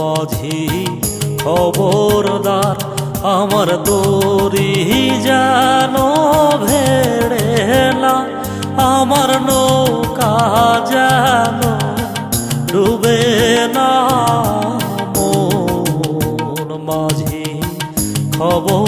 মাঝি খবরদার, আমার তোরি জানো ভেড়ে না, আমার নৌকা জানো ডুবে না। মন মাঝি খবর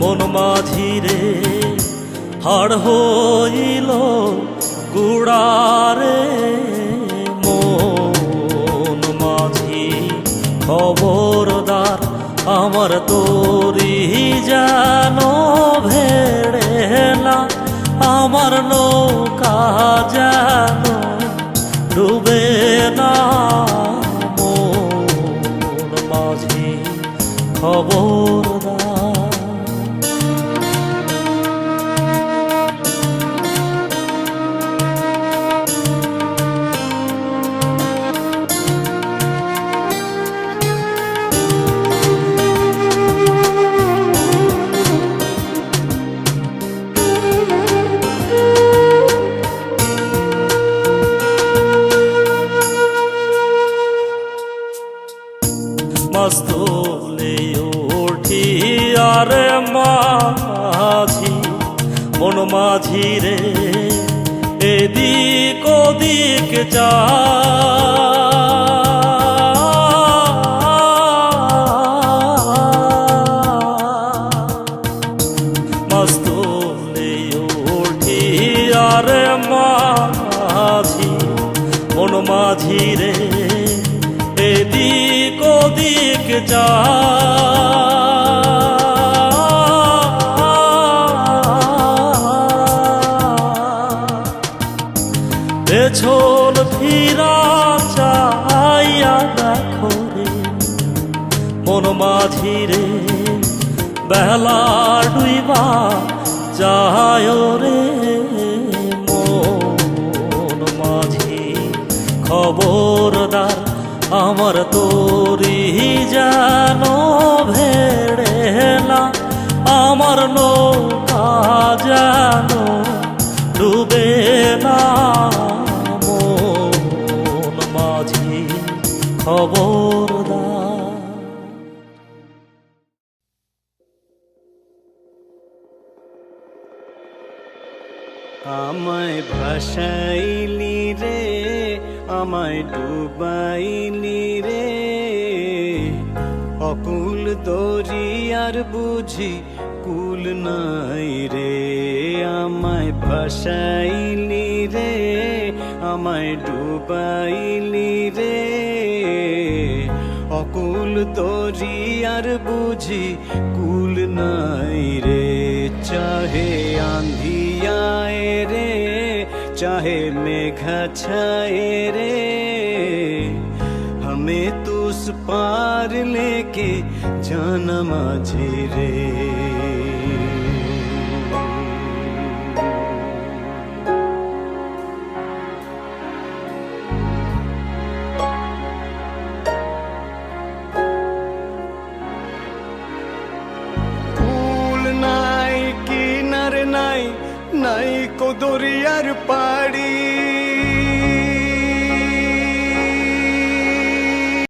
মন মাঝিরে হাড় হইল গুড়ারে। মন মাঝি খবরদার আমার তোরি যেন ভেড়েলা আমার নৌকা যেন ডুবে মস্তলে ওঠি আরে মাঝি, মন মাঝি রে, এদিক ওদিক যা। মস্তলে ওঠি আরে মাঝি, মন মাঝি রে, এদিক ওদিক যা। পেছন ফিরা চাইয়া দেখো রে, মন মাঝি রে বেলা ডুইবা যায় রে। মন মাঝি খবরদার আমার তোরি যেন ভেড়েলা আমার নৌকা যেন ডুবে না মন মাঝি খবরদার আমায় ভাসাইলি রে, আমায় ডুবাইলি রে। অকুল দরিয়ার বুঝি কুল নাই রে। আমায় ভাসাইলি রে, আমায় ডুবাইলি রে। অকুল দরিয়ার বুঝি কুল নাই मेघा छाए रे हमें तो उस पार लेके जाना माझे रे কুল নাই কিনার নাই নাই কো দরিয়ার পাড়ি